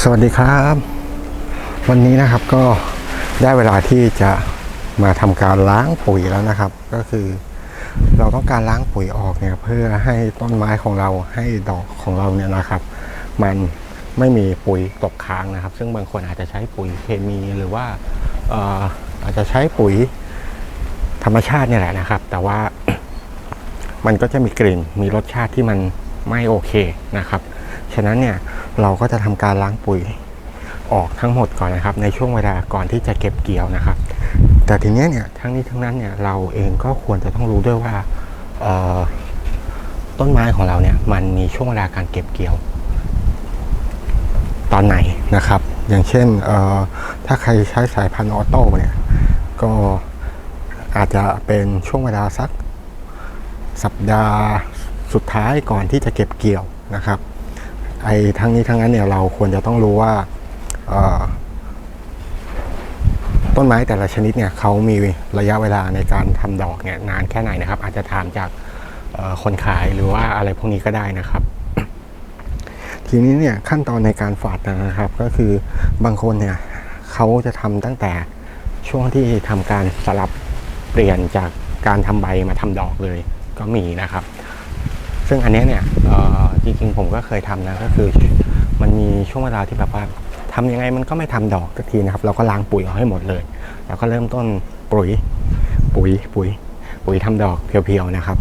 สวัสดีครับ วันนี้นะครับก็ได้เวลาที่จะมาทำการล้างปุ๋ยแล้วนะครับ ก็คือเราต้องการล้างปุ๋ยออกเนี่ยเพื่อให้ต้นไม้ของเราให้ดอกของเราเนี่ยนะครับ มันไม่มีปุ๋ยตกค้างนะครับ ซึ่งบางคนอาจจะใช้ปุ๋ยเคมีหรือว่าอ่ออาจจะใช้ปุ๋ยธรรมชาติเนี่ยแหละนะครับ แต่ว่ามันก็จะมีกลิ่นมีรสชาติที่มันไม่โอเคนะครับ ฉะนั้นเนี่ยเราก็จะทำการล้างปุ๋ยออกทั้งหมดก่อนนะครับ ในช่วงเวลาก่อนที่จะเก็บเกี่ยวนะครับ แต่ทีนี้เนี่ยทั้งนี้ทั้งนั้นเนี่ยเราเองก็ควรจะต้องรู้ด้วยว่าต้นไม้ของเราเนี่ยมันมีช่วงเวลาการเก็บเกี่ยว ตอนไหนนะครับ อย่างเช่นถ้าใครใช้สายพันธุ์ออโต้เนี่ยก็อาจจะเป็นช่วงเวลาสักสัปดาห์สุดท้ายก่อนที่จะเก็บเกี่ยวนะครับ ไอ้ทั้งนี้ทั้งนั้นเนี่ยเราควรจะต้องรู้ว่าต้นไม้แต่ละชนิดเนี่ยเขามีระยะเวลาในการทำดอกเนี่ยนานแค่ไหนนะครับ อาจจะถามจากคนขายหรือว่าอะไรพวกนี้ก็ได้นะครับ ทีนี้เนี่ยขั้นตอนในการฝาดนะครับก็คือบางคนเนี่ยเขาจะทำตั้งแต่ช่วงที่ทำการสลับเปลี่ยนจากการทำใบมาทำดอกเลยก็มีนะครับ ซึ่งอันนี้เนี่ยเจริงๆผมก็เคยทำนะก็คือ มันมีช่วงเวลาที่แบบว่าทำยังไงมันก็ไม่ทำดอกสักทีนะครับ เราก็ล้างปุ๋ยออกให้หมดเลย แล้วก็เริ่มต้นปุ๋ย ปุ๋ยปุ๋ย ปุ๋ยทำดอกเพียวๆนะครับ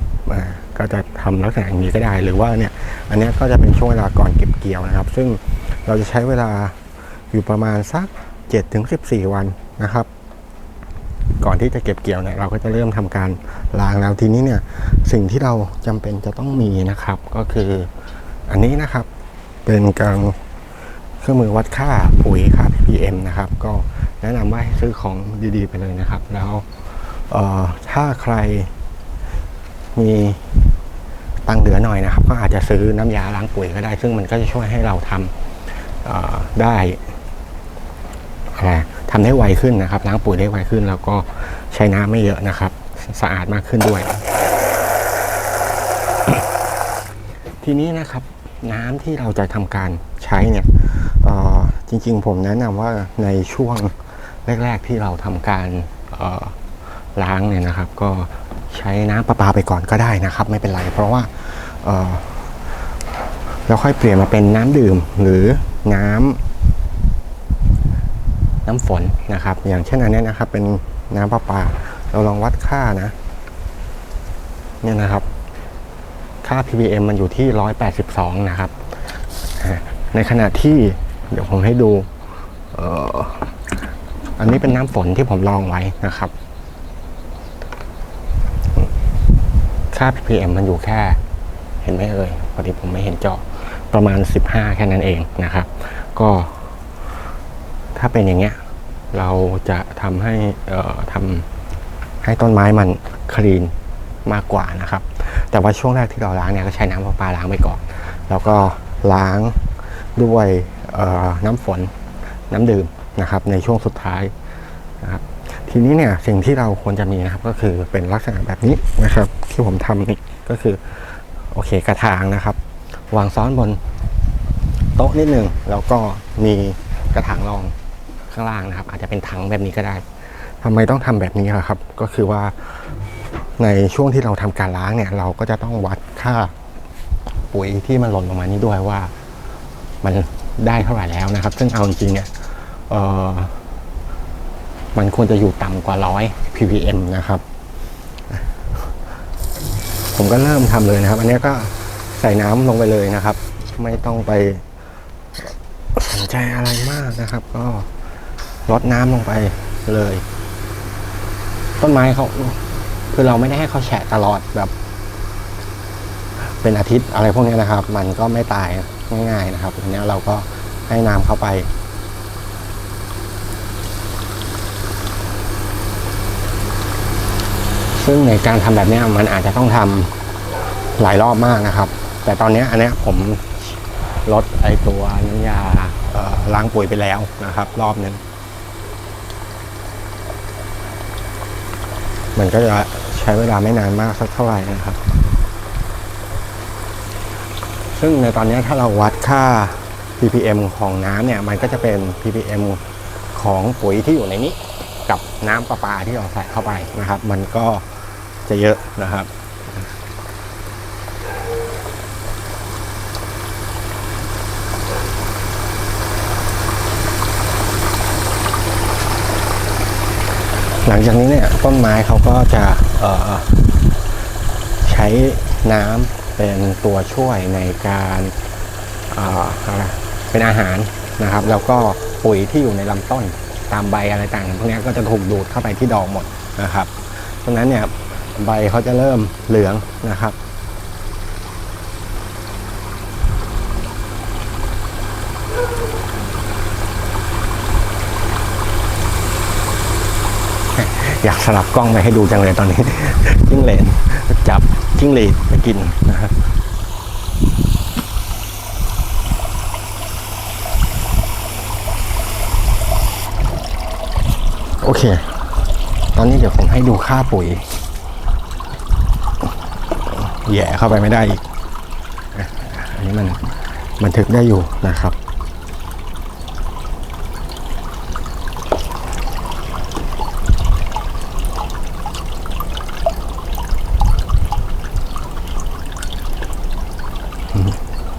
ก็จะทำลักษณะอย่างนี้ก็ได้หรือว่าเนี่ยอันนี้ก็จะเป็นช่วงเวลาก่อนเก็บเกี่ยวนะครับ ซึ่งเราจะใช้เวลาอยู่ประมาณสัก7ถึง14 วันนะครับ ก่อนที่จะเก็บเกี่ยวเนี่ยเราก็จะเริ่มทำการล้างแล้วทีนี้เนี่ยสิ่งที่เราจำเป็นจะต้องมีนะครับก็คือ อันนี้นะครับเป็นการเครื่องมือวัดค่าปุ๋ยค่า ppm นะครับ ก็แนะนำว่าให้ซื้อของดีๆ ไปเลยนะครับ แล้วถ้าใครมีตังค์เหลือหน่อยนะครับ ก็อาจจะซื้อน้ำยาล้างปุ๋ยก็ได้ ซึ่งมันก็จะช่วยให้เราทำได้อะไรทำได้ไวขึ้นนะครับ ล้างปุ๋ยได้ไวขึ้น แล้วก็ใช้น้ำไม่เยอะนะครับ สะอาดมากขึ้นด้วย ทีนี้นะครับ น้ำที่เราจะทำการใช้เนี่ยจริงๆ ผมแนะนำว่าในช่วงแรก ๆ ที่เราทำการล้างเนี่ยนะครับ ก็ใช้น้ำประปาไปก่อนก็ได้นะครับ ไม่เป็นไร เพราะว่าเราค่อยเปลี่ยนมาเป็นน้ำดื่มหรือน้ำน้ำฝนนะครับ อย่างเช่นอันนี้นะครับ เป็นน้ำประปา เราลองวัดค่านะ เนี่ยนะครับ ค่า ppm มันอยู่ที่ 182 นะครับ ในขณะที่เดี๋ยวผมให้ดูอันนี้เป็นน้ำฝนที่ผมลองไว้นะครับ ค่า ppm มันอยู่แค่ เห็นไหมเอ่ยพอดีผมไม่เห็นจอประมาณ 15 แค่นั้นเองนะครับ ก็ถ้าเป็นอย่างเงี้ย เราจะทำให้ทำให้ต้นไม้มันคลีนมากกว่านะครับ แต่ว่าช่วงแรกที่เราล้างเนี่ยก็ใช้น้ำประปาล้างไปก่อน แล้วก็ล้างด้วยน้ำฝนน้ำดื่มนะครับ ในช่วงสุดท้ายนะครับทีนี้เนี่ยสิ่งที่เราควรจะมีนะครับก็คือเป็นลักษณะแบบนี้นะครับ ที่ผมทำนี่ก็คือโอเคกระถางนะครับ วางซ้อนบนโต๊ะนิดหนึ่งแล้วก็มีกระถางรองข้างล่างนะครับ อาจจะเป็นถังแบบนี้ก็ได้ทำไมต้องทำแบบนี้อะครับ ก็คือว่า ในช่วงที่เราทำการล้างเนี่ย เราก็จะต้องวัดค่าปุ๋ยที่มันหล่นลงมานี้ด้วยว่า มันได้เท่าไหร่แล้วนะครับ ซึ่งเอาจริงเนี่ยมันควรจะอยู่ต่ำกว่าร้อย ppm นะครับ ผมก็เริ่มทำเลยนะครับ อันนี้ก็ใส่น้ำลงไปเลยนะครับ ไม่ต้องไปสนใจอะไรมากนะครับ ก็ลดน้ำลงไปเลย ต้นไม้เขา คือเราไม่ได้ให้เขาแฉะตลอดแบบ เป็นอาทิตย์อะไรพวกนี้นะครับ มันก็ไม่ตายง่าย ๆนะครับอันนี้เราก็ให้น้ำเข้าไปซึ่งในการทำแบบนี้มันอาจจะต้องทำหลายรอบมากนะครับ แต่ตอนนี้อันนี้ผมลดไอตัวน้ำยาล้างปุ๋ยไปแล้วนะครับ รอบหนึง มันก็จะใช้เวลาไม่นานมากสักเท่าไหร่นะครับ ซึ่งในตอนนี้ถ้าเราวัดค่า ppm ของน้ำเนี่ยมันก็จะเป็น ppm ของปุ๋ยที่อยู่ในนี้ กับน้ำประปาที่เราใส่เข้าไปนะครับ มันก็จะเยอะนะครับ หลังจากนี้เนี่ยต้นไม้เขาก็จะเอ่อใช้น้ำเป็นตัวช่วยในการเอ่ออะไรเป็นอาหารนะครับ แล้วก็ปุ๋ยที่อยู่ในลำต้นตามใบอะไรต่างๆพวกนี้ก็จะถูกดูดเข้าไปที่ดอกหมดนะครับเพราะฉะนั้นเนี่ยใบเขาจะเริ่มเหลืองนะครับ อยากสลับกล้องไปให้ดูจังเลยตอนนี้ จิ้งเหลนจับจิ้งเหรีดไปกินนะครับโอเค ตอนนี้เดี๋ยวผมให้ดูค่าปุ๋ยแหย่เข้าไปไม่ได้อีก อันนี้มันบันทึกได้อยู่นะครับ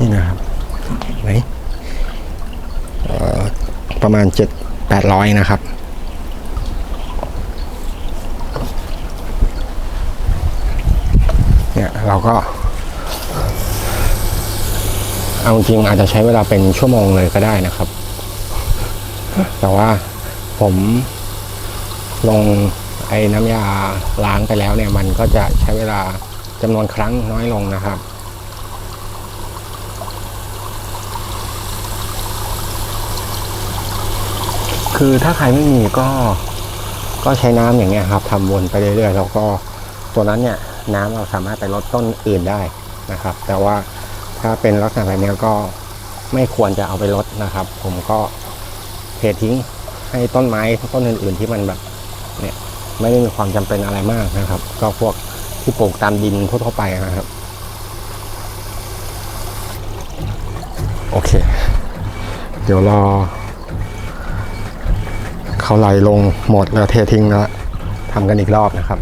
นี่นะครับไหนเอ่อ ประมาณเจ็ดแปดร้อยนะครับ เนี่ยเราก็ เอาจริงอาจจะใช้เวลาเป็นชั่วโมงเลยก็ได้นะครับ แต่ว่าผมลงไอ้น้ำยาล้างไปแล้วเนี่ยมันก็จะใช้เวลาจำนวนครั้งน้อยลงนะครับ คือถ้าใครไม่มีก็ก็ใช้น้ำอย่างเงี้ยครับทำวนไปเรื่อยๆแล้วก็ตัวนั้นเนี่ยน้ำเราสามารถไปลดต้นอื่นได้นะครับ แต่ว่าถ้าเป็นลักษณะแบบนี้ก็ไม่ควรจะเอาไปลดนะครับ ผมก็เททิ้งให้ต้นไม้ต้นอื่น ๆ ที่มันแบบเนี่ยไม่ได้มีความจำเป็นอะไรมากนะครับ ก็พวกที่ปลูกตามดินทั่วๆไปนะครับ โอเค เดี๋ยวรอ เขาไหลลงหมดแล้วเททิ้งแล้วทำกันอีกรอบนะครับ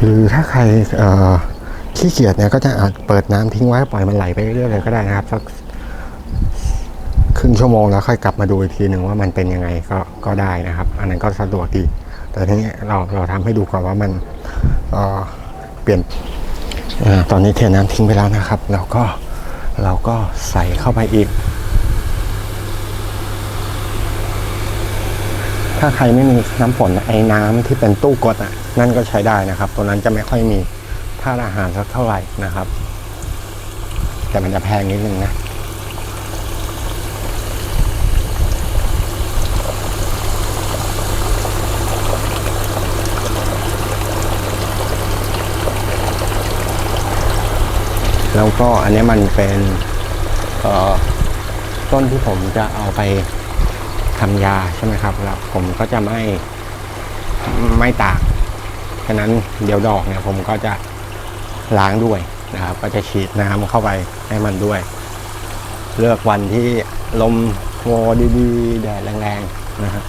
หรือถ้าใครขี้เกียจเนี่ยก็จะอาจเปิดน้ำทิ้งไว้ปล่อยมันไหลไปเรื่อยๆเลยก็ได้นะครับสัก ชั่วโมงแล้วค่อยกลับมาดูอีกทีหนึ่งว่ามันเป็นยังไงก็ก็ได้นะครับ อันนั้นก็สะดวกดี แต่ทีนี้เราเราทำให้ดูก่อนว่ามันเเปลี่ยนอตอนนี้เทน้ำทิ้งไปแล้วนะครับแล้วก็เราก็ใส่เข้าไปอีก ถ้าใครไม่มีน้ำฝนไอ้น้ำที่เป็นตู้กดอะนั่นก็ใช้ได้นะครับตัวนั้นจะไม่ค่อยมีธาตุอาหารสักเท่าไหร่นะครับ แต่มันจะแพงนิดนึงนะ แล้วก็อันนี้มันเป็นต้นที่ผมจะเอาไปทำยาใช่ไหมครับแล้วผมก็จะไม่ไม่ตากฉะนั้นเดี๋ยวดอกเนี่ยผมก็จะล้างด้วยนะครับ ก็จะฉีดน้ำเข้าไปให้มันด้วย เลือกวันที่ลมโวดีๆแดดแรงๆนะครับ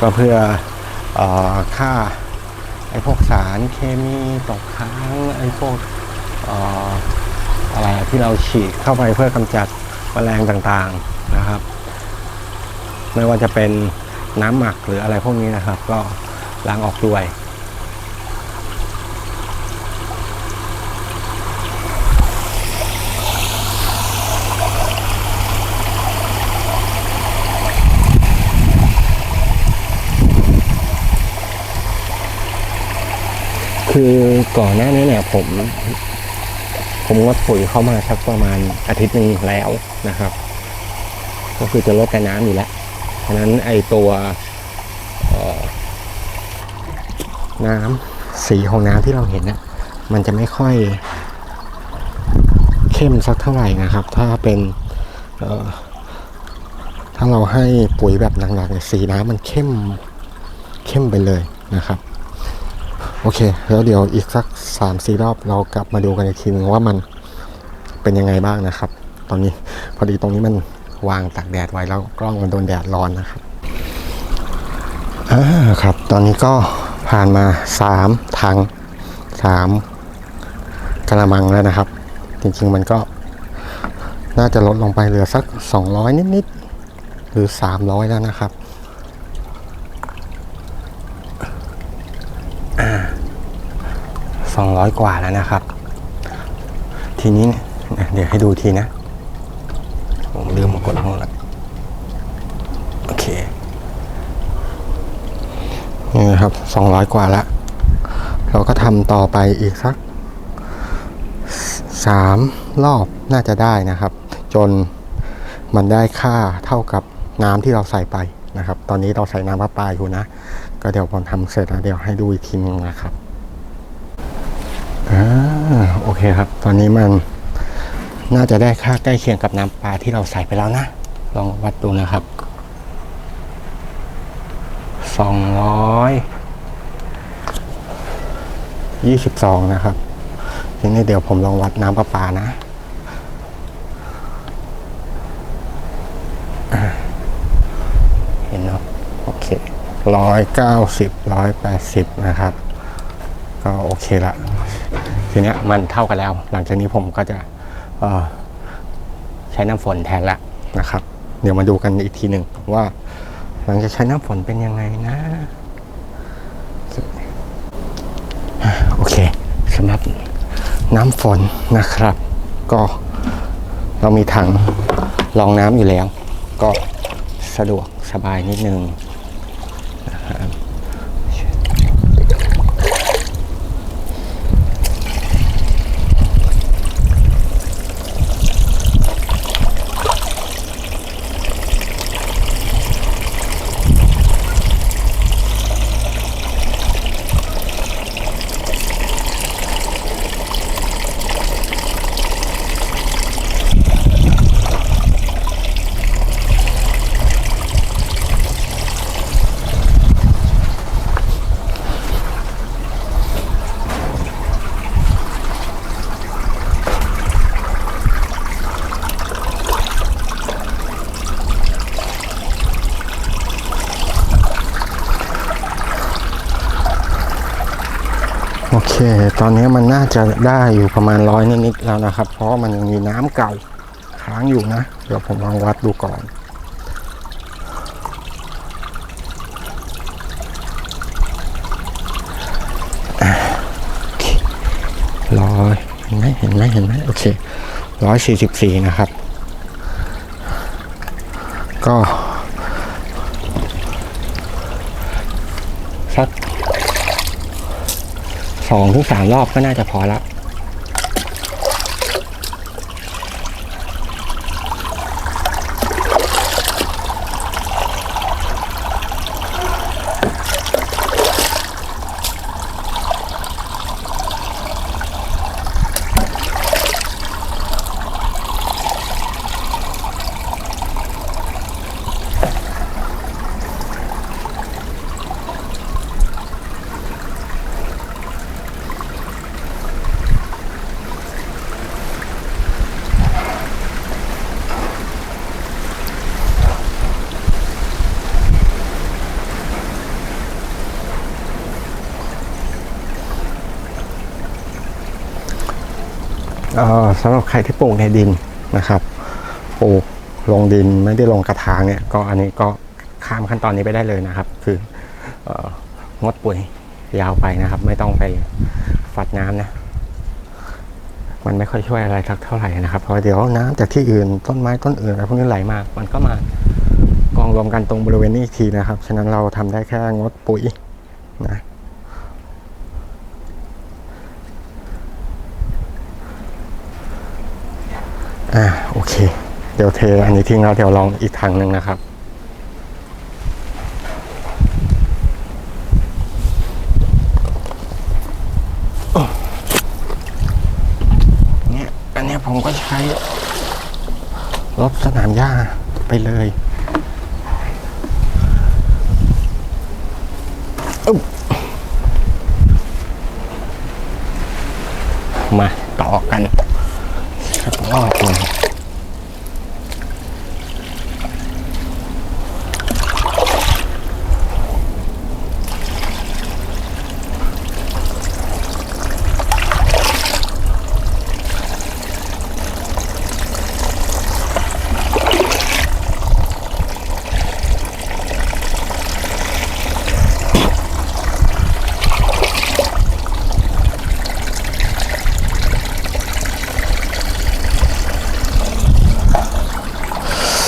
ก็เพื่ออค่าไอ้พวกสารเคมีตกค้างไอ้พวก อะไรที่เราฉีดเข้าไปเพื่อกำจัดแมลงต่างๆนะครับ ไม่ว่าจะเป็นน้ำหมักหรืออะไรพวกนี้นะครับ ก็ล้างออกด้วยคือก่อนหน้านี้เนี่ยผม ผมงดปุ๋ยเข้ามาสักประมาณอาทิตย์หนึ่งแล้วนะครับ ก็คือจะลดแต่น้ำอยู่แล้วฉะนั้นไอตัวน้ำสีของน้ำที่เราเห็นนะมันจะไม่ค่อยเข้มสักเท่าไหร่นะครับ ถ้าเป็นถ้าเราให้ปุ๋ยแบบหนักๆเนี่ยสีน้ำมันเข้มเข้มไปเลยนะครับ โอเค แล้วเดี๋ยวอีกสักสามสี่รอบเรากลับมาดูกันอีกทีนึงว่ามันเป็นยังไงบ้างนะครับ ตอนนี้พอดีตรงนี้มันวางตากแดดไว้แล้วกล้องมันโดนแดดร้อนนะครับอ่าครับ ตอนนี้ก็ผ่านมาสามถังสามกระมังแล้วนะครับ จริงๆมันก็น่าจะลดลงไปเหลือสัก 200 นิดๆหรือ 300 แล้วนะครับ สองร้อยกว่าแล้วนะครับ ทีนี้เดี๋ยวให้ดูทีนะ ผมลืมมากดห้องล้วโอเคนี่นะครับสองร้อยกว่าแล้วเราก็ทำต่อไปอีกสักสามรอบน่าจะได้นะครับ จนมันได้ค่าเท่ากับน้ำที่เราใส่ไปนะครับ ตอนนี้เราใส่น้ำประปาอยู่นะ ก็เดี๋ยวผมทำเสร็จแล้วเดี๋ยวให้ดูอีกทีนึงนะครับ อ่าโอเคครับ ตอนนี้มันน่าจะได้ค่าใกล้เคียงกับน้ำปลาที่เราใส่ไปแล้วนะ ลองวัดดูนะครับสองร้อยยี่สิบสองนะครับ ทีนี้เดี๋ยวผมลองวัดน้ำประปานะเห็นเนาะโอเคร้อยเก้าสิบร้อยแปดสิบนะครับ ก็โอเคละ ทีเนี้ยมันเท่ากันแล้ว หลังจากนี้ผมก็จะใช้น้ำฝนแทนละนะครับ เดี๋ยวมาดูกันอีกทีหนึ่งว่าหลังจากใช้น้ำฝนเป็นยังไงนะอะโอเคสำหรับน้ำฝนนะครับ ก็เรามีถังรองน้ำอยู่แล้ว ก็สะดวกสบายนิดนึงนะครับ โอเค ตอนนี้มันน่าจะได้อยู่ประมาณร้อยนิดๆแล้วนะครับ เพราะมันยังมีน้ำเก่าค้างอยู่นะ เดี๋ยวผมลองวัดดูก่อนร้อยเห็นไหมเห็นไหมเห็นไหมโอเคร้อยสี่สิบสี่นะครับ ก็สัก สองถึงสามรอบก็น่าจะพอละ เอ่อ สำหรับใครที่ปลูกในดินนะครับปลูกลงดินไม่ได้ลงกระถางเนี่ยก็อันนี้ก็ข้ามขั้นตอนนี้ไปได้เลยนะครับ คืองดปุ๋ยยาวไปนะครับ ไม่ต้องไปฝัดน้ำนะ มันไม่ค่อยช่วยอะไรสักเท่าไหร่นะครับเพราะเดี๋ยวน้ำจากที่อื่นต้นไม้ต้นอื่นอะไรพวกนี้ไหลมา มันก็มากองรวมกันตรงบริเวณนี้อีกทีนะครับ ฉะนั้นเราทำได้แค่งดปุ๋ยนะ อ่าโอเค เดี๋ยวเทอันนี้ทิ้งแล้วเดี๋ยวลองอีกทางหนึ่งนะครับเนี่ยอันเนี้ยผมก็ใช้ลบสนามหญ้าไปเลยอึ๊บมาต่อกัน ครับรอ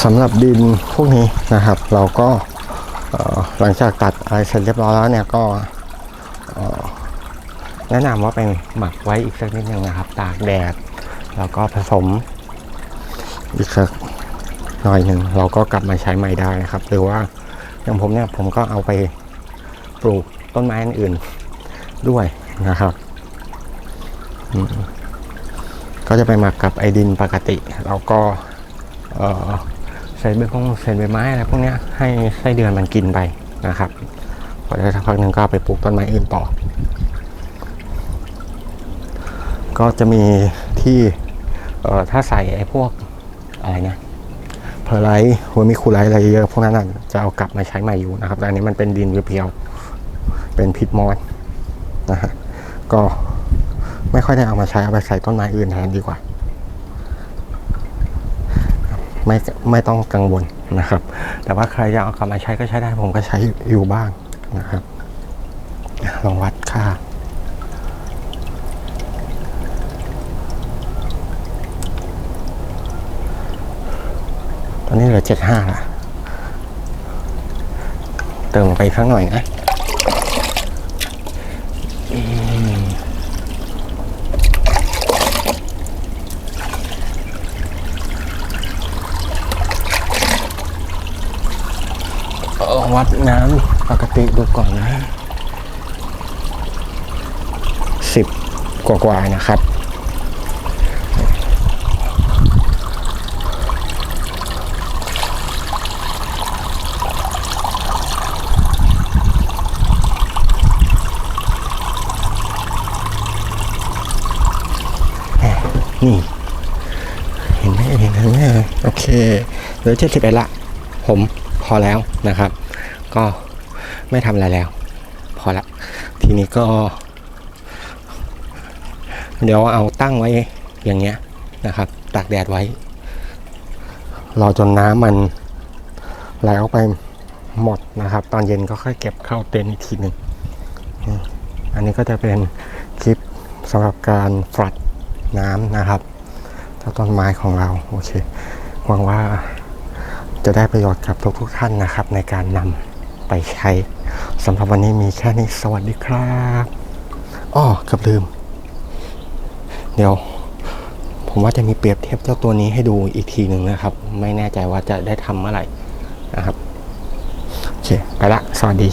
สำหรับดินพวกนี้นะครับ เราก็หลังจากตัดอะไรเสร็จเรียบร้อยแล้วเนี่ยก็แนะนำว่าเป็นหมักไว้อีกสักนิดนึงนะครับ ตากแดด แล้วก็ผสมอีกสักหน่อยหนึ่งเราก็กลับมาใช้ใหม่ได้นะครับ หรือว่าอย่างผมเนี่ยผมก็เอาไปปลูกต้นไม้อื่นด้วยนะครับ ก็จะไปหมักกับไอดินปกติ แล้วก็ เอ่อใส่ใบพงใส่ใบไม้อะไรพวกนี้ให้ไส้เดือนมันกินไปนะครับพอได้สักพักหนึ่งก็ไปปลูกต้นไม้อื่นต่อ ก็จะมีที่เอ่อถ้าใส่ไอ้พวกอะไรนะเพอร์ไลท์หัวมิคูไลท์อะไรเยอะพวกนั้นนะจะเอากลับมาใช้ใหม่อยู่นะครับแต่อันนี้มันเป็นดินเพียวๆเป็นพิษมอสนะฮะก็ไม่ค่อยได้เอามาใช้เอาไปใส่ต้นไม้อื่นแทนดีกว่า ไม่ไม่ต้องกังวลนะครับ แต่ว่าใครจะเอากลับมาใช้ก็ใช้ได้ผมก็ใช้อยู่บ้างนะครับ ลองวัดค่าตอนนี้เหลือเจ็ดห้าละเติมไปอีกสักหน่อยนะอืม เอ่อ วัดน้ำปกติดูก่อนนะสิบกว่าๆนะครับนี่เห็นไหมเห็นไหมโอเคเหลือเจ็ดสิบเอ็ดละ ผมพอแล้วนะครับ ก็ไม่ทำอะไรแล้ว พอละทีนี้ก็ เดี๋ยวเอาตั้งไว้อย่างเงี้ยนะครับตากแดดไว้ รอจนน้ำมันไหลออกไปหมดนะครับ ตอนเย็นก็ค่อยเก็บเข้าเต็นท์อีกทีหนึ่งอันนี้ก็จะเป็นคลิปสำหรับการฟลัดน้ำนะครับ้าต้นไม้ของเราโอเคหวังว่าจะได้ประโยชน์กับทุกๆท่านนะครับในการนำ ไปใช้สำหรับวันนี้มีแค่นี้สวัสดีครับอ้อเกือบลืม เดี๋ยว ผมว่าจะมีเปรียบเทียบเจ้าตัวนี้ให้ดูอีกทีหนึ่งนะครับ ไม่แน่ใจว่าจะได้ทำเมื่อไหร่นะครับ โอเค ไปละ สวัสดี